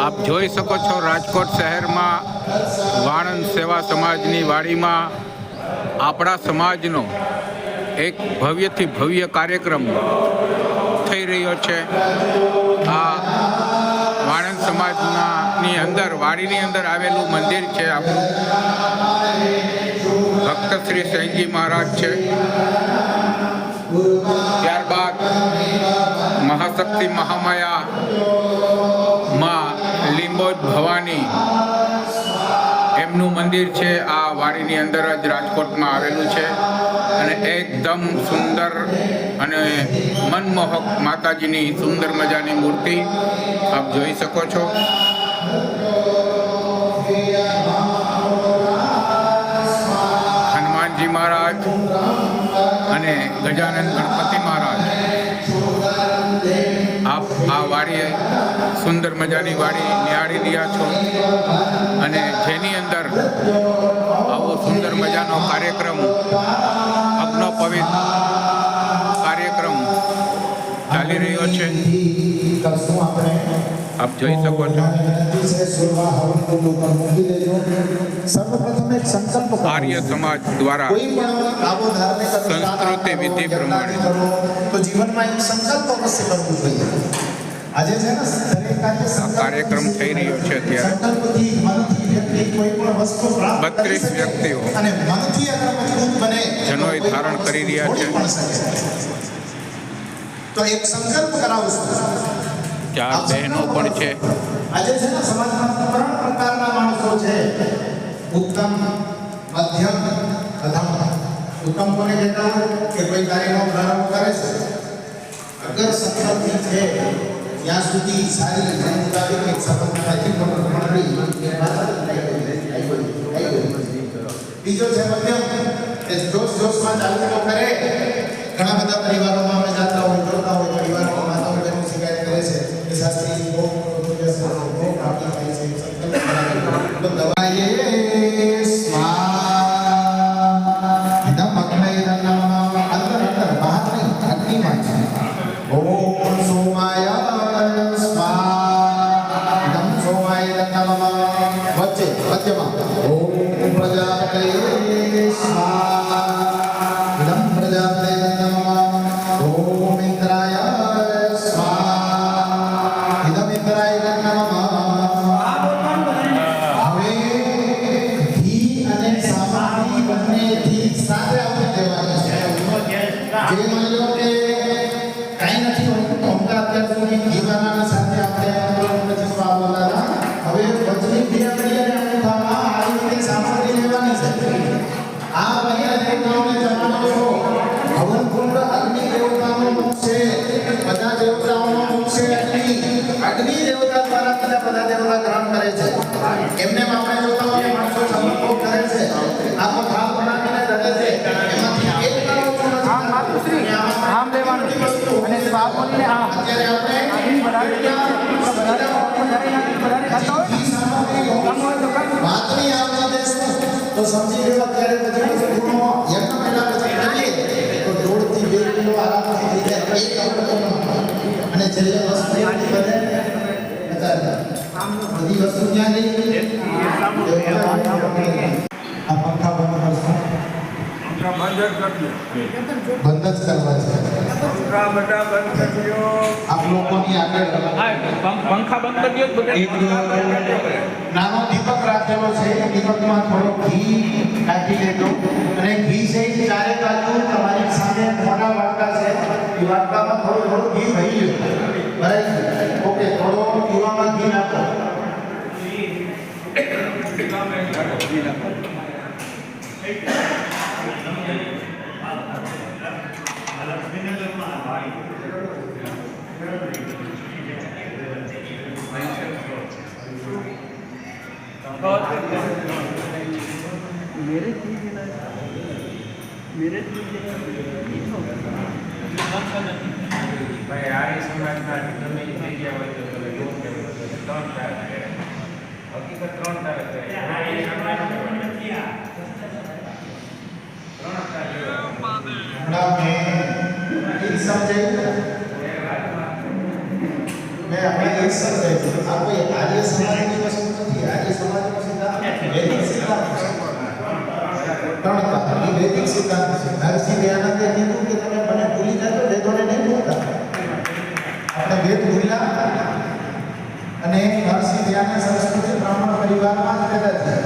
આપ જોઈ શકો છો રાજકોટ શહેરમાં વાણંદ સેવા સમાજની વાડીમાં આપણા સમાજનો એક ભવ્યથી ભવ્ય કાર્યક્રમ થઈ રહ્યો છે. આ વાણંદ સમાજના અંદર, વાડીની અંદર આવેલું મંદિર છે આપણું. ભક્ત શ્રી સૈનજી મહારાજ છે. ત્યારબાદ મહાશક્તિ મહામાયા ભવાની એમનું મંદિર છે, આ વાડીની અંદર જ રાજકોટમાં આવેલું છે. અને એકદમ સુંદર અને મનમોહક માતાજીની સુંદર મજાની મૂર્તિ આપ જોઈ શકો છો. હનુમાનજી મહારાજ અને ગજાનંદ ગણપતિ આ વાડીએ સુંદર મજાની વાડી નિહાળી રહ્યા છો. અને જેની અંદર આવો સુંદર મજાનો કાર્યક્રમ અગ્નોપવિત કાર્યક્રમ ચાલી રહ્યો છે. આપ જોઈ શકો છો છે. આર્ય સમાજ દ્વારા સંસ્કૃતિ વિધિ પ્રમાણે. તો જીવનમાં એક સંકલ્પ અવશ્ય કરવો જોઈએ આજે છે ને આ કાર્યક્રમ થઈ રહ્યો છે કરી બત્રીસ વ્યક્તિઓ કોઈ ધારણ કરી રહ્યા છે. તો એક સંકલ્પ કરાવશું ચાર બહેનો પણ છે. આજે છે ને સમાજમાં ત્રણ પ્રકારના માણસો છે. ઉત્તમ મધ્યમ અધમ ઉત્તમ કોને કહેતા હોય? કે કોઈ કાર્યનો પ્રારંભ કરે છે. અગર સંકલ્પથી છે ત્યાં સુધી સારી રીતે મુતાબિક એક સફળતાથી બીજો છે મધ્યમ. કે જોશ જોશમાં ચાલુ કરે. ઘણા બધા પરિવારોમાં અમે જાતા હોય જોતા બધા દેવતા ગ્રહણ કરે છે. એમને આપણે જોતા હોય માણસો સમર્પણ કરે છે. આખો ભાગ બનાવીને ધરે છે. એમાંથી એક પણ ઓછું નથી આમ માતૃશ્રી આમ લેવાનું. અને સ્વાપ બોલીને આમ અત્યારે આપણે અહીં વધારે વધારે વધારે ખાતા હોય. ઘી સામગ્રી કામ હોય. તો કર વાતની આપણે દેશું તો સમજી લેવા ત્યારે પછી પછી ગુણો યજ્ઞ પહેલા પછી કરીએ. તો દોઢથી બે કિલો આરામથી થઈ જાય. એક અવલોકન અને છેલ્લે વસ્તુ એટલી બને. બતાવી બધી વસ્તુ ક્યાં ગઈ આ પંખા બંધ કરશો બંધ જ કરવા છે આપ લોકોની આગળ પંખા બંધ કરી દો એક નાનો દીપક રાખેલો છે દીપકમાં થોડો ઘી નાખી દેજો અને ઘી છે ચારે બાજુ તમારી સામે મોટા વાટકા છે એ વાટકામાં થોડું થોડું ઘી ભરી લો બરાબર ઓકે થોડો પીવામાં ઘી નાખો मेरे की बिना मेरे की बिना नहीं होगा भाई यार इस समय का तुम्हें इतने क्या वजह तो लोग क्या वजह तो क्या મેં આપણે એક સમજાય આ કોઈ આર્ય સમાજની વસ્તુ નથી. આર્ય સમાજનો સિદ્ધાંત વૈદિક સિદ્ધાંત છે. ત્રણ કાળ વૈદિક સિદ્ધાંત છે. નરસિંહ દયાનંદે કીધું કે તમે મને ભૂલી જાજો, વેદોને નહીં ભૂલતા. આપણે વેદ ભૂલ્યા. અને નરસિંહ દયાનંદ સંસ્કૃતિ બ્રાહ્મણ પરિવારમાં જ પેદા થયા